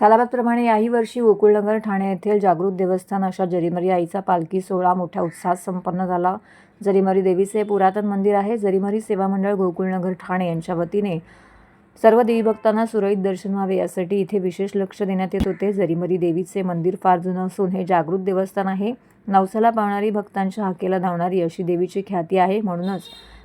सालाबादप्रमाणे याही वर्षी गोकुळनगर ठाणे येथील जागृत देवस्थान अशा जरीमरी आईचा पालखी सोहळा मोठ्या उत्साहात संपन्न झाला. जरीमरी देवीचे पुरातन मंदिर आहे. जरीमरी सेवा मंडळ गोकुळनगर ठाणे यांच्या वतीने सर्व देवीभक्तांना सुरळीत दर्शन व्हावे यासाठी इथे विशेष लक्ष देण्यात येत होते. जरीमरी देवीचे मंदिर फार जुनं असून हे जागृत देवस्थान आहे. नवसाला पावणारी भक्तांच्या हाकेला धावणारी अशी देवीची ख्याती आहे. म्हणूनच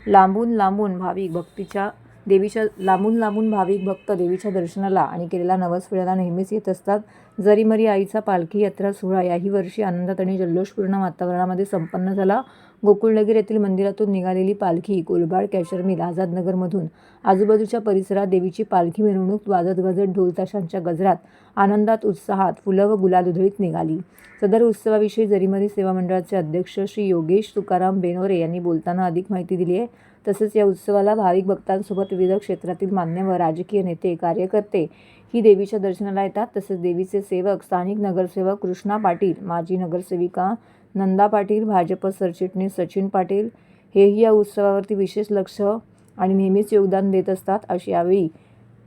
लांबून लांबून भाविक भक्तीच्या देवीच्या लांबून लांबून भाविक भक्त देवीच्या दर्शनाला आणि केलेला नवस वेळेला नेहमीच येत असतात. जरीमरी आईचा पालखी यात्रा सोहळा याही वर्षी आनंदात आणि जल्लोषपूर्ण वातावरणामध्ये संपन्न झाला. गोकुळनगर येथील मंदिरातून निघालेली पालखी कोलबाड कॅशर मिल आझादनगरमधून आजूबाजूच्या परिसरात देवीची पालखी मिरवणूक वाजत गाजत ढोलताशांच्या गजरात आनंदात उत्साहात फुलं व गुलाल उधळीत निघाली. सदर उत्सवाविषयी जरीमरी सेवा मंडळाचे अध्यक्ष श्री योगेश तुकाराम बेनोरे यांनी बोलताना अधिक माहिती दिली आहे. तसेच या उत्सवाला भाविक भक्तांसोबत विविध क्षेत्रातील मान्यवर राजकीय नेते कार्यकर्ते ही देवीच्या दर्शनाला येतात. तसेच देवीचे सेवक स्थानिक नगरसेवक कृष्णा पाटील माजी नगरसेविका नंदा पाटील भाजप सरचिटणीस सचिन पाटील हेही या उत्सवावरती विशेष लक्ष आणि नेहमीच योगदान देत असतात अशी यावेळी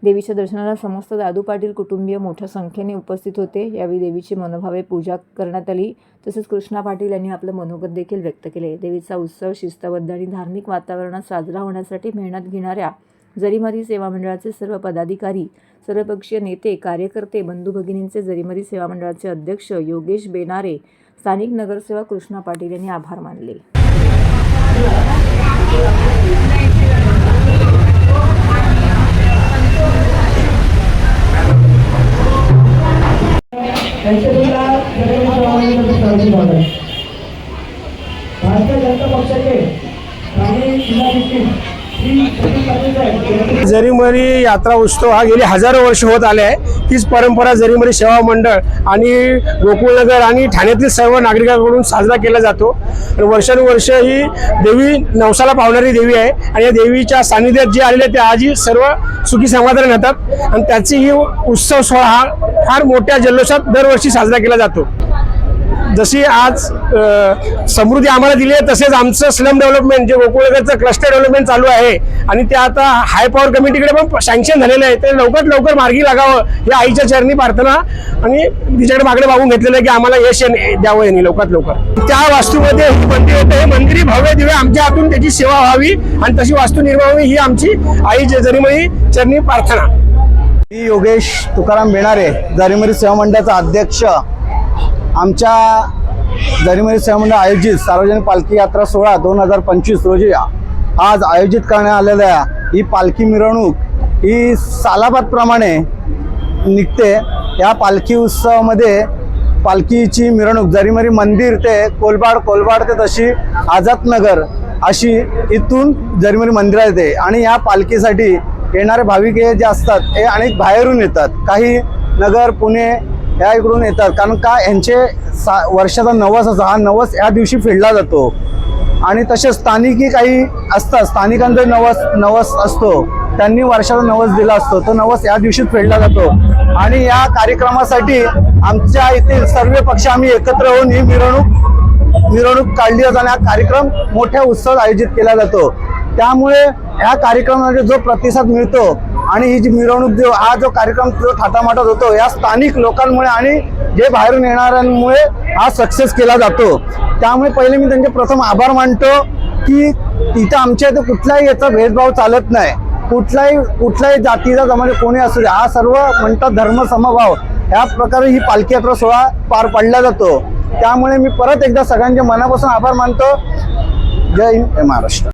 देवीच्या दर्शनाला समस्त दादू पाटील कुटुंबीय मोठ्या संख्येने उपस्थित होते. यावेळी देवीची मनोभावे पूजा करण्यात आली. तसेच कृष्णा पाटील यांनी आपलं मनोगत देखील व्यक्त केले. देवीचा उत्सव शिस्तबद्ध आणि धार्मिक वातावरणात साजरा होण्यासाठी मेहनत घेणाऱ्या जरीमरी सेवा मंडळाचे सर्व पदाधिकारी सर्वपक्षीय नेते कार्यकर्ते बंधू भगिनींचे जरीमरी सेवा मंडळाचे अध्यक्ष योगेश बेनारे स्थानिक नगरसेवक कृष्णा पाटील यांनी आभार मानले. भारतीय जनता पक्षाचे ठाणे जरीमरी यात्रा उत्सव हा गेली हजारो वर्ष होत आले आहे. तीच परंपरा जरीमरी सेवा मंडळ आणि गोकुळनगर आणि ठाण्यातील सर्व नागरिकांकडून साजरा केला जातो. वर्षानुवर्ष ही देवी नवसाला पावणारी देवी आहे. आणि या देवीच्या सानिध्यात जे आलेले ते आजही सर्व सुखी समाधान राहतात. आणि त्याची ही उत्सव सोहळा हा फार मोठ्या जल्लोषात दरवर्षी साजरा केला जातो. जशी आज समृद्धी आम्हाला दिली आहे तसेच आमचं स्लम डेव्हलपमेंट जे गोकुळगडचं क्लस्टर डेव्हलपमेंट चालू आहे आणि ते आता हाय पॉवर कमिटीकडे पण सँक्शन झालेलं आहे ते लवकरात लवकर मार्गी लागावं या आईच्या चरणी प्रार्थना आणि तिच्याकडे मागणे मागून घेतलेलं आहे की आम्हाला यश द्यावं यांनी लवकरात लवकर. त्या वास्तूमध्ये मंदिर येतं हे मंदिर भव्य दिवे आमच्या हातून त्याची सेवा व्हावी आणि तशी वास्तू निर्माण व्हावी ही आमची आई जरीमळी चरणी प्रार्थना. मी योगेश तुकाराम बेणारे जारीमरी सेवा मंडळाचा अध्यक्ष आमच्या जारीमरी सेवा आयोजित सार्वजनिक पालखी यात्रा सोहळा दोन हजार पंचवीस रोजी आज आयोजित करण्यात आलेल्या ही पालखी मिरवणूक ही सालाबादप्रमाणे निघते. या पालखी उत्सवामध्ये पालखीची मिरवणूक जरीमरी मंदिर ते कोलबाड कोलबाड ते तशी आझादनगर अशी इथून जरीमरी मंदिरात येते. आणि या पालखीसाठी येणारे भाविक हे जे असतात हे अनेक बाहेरून येतात. काही नगर पुणे ह्या इकडून येतात. कारण का यांचे सा वर्षाचा नवस असा हा नवस या दिवशी फेडला जातो. आणि तसेच स्थानिकही काही असतात स्थानिकांचा नवस नवस असतो. त्यांनी वर्षाचा नवस दिला असतो. तो नवस या दिवशीच फेडला जातो. आणि या कार्यक्रमासाठी आमच्या येथील सर्व पक्ष आम्ही एकत्र होऊन ही मिरवणूक मिरवणूक काढली जाते आणि हा कार्यक्रम मोठ्या उत्सवात आयोजित केला जातो. त्यामुळे ह्या कार्यक्रमामध्ये जो प्रतिसाद मिळतो आणि ही जी मिरवणूक जो हा जो कार्यक्रम जो थाटामाटात होतो या स्थानिक लोकांमुळे आणि जे बाहेरून येणाऱ्यांमुळे हा सक्सेस केला जातो. त्यामुळे पहिले मी त्यांचे प्रथम आभार मानतो की तिथं आमच्या इथं कुठलाही याचा भेदभाव चालत नाही. कुठलाही कुठल्याही जातीचा जमाने कोणी असू दे हा सर्व म्हणतात धर्म समभाव या प्रकारे ही पालखी यात्रा सोहळा पार पाडला जातो. त्यामुळे मी परत एकदा सगळ्यांचे मनापासून आभार मानतो. जय हिंद जय महाराष्ट्र.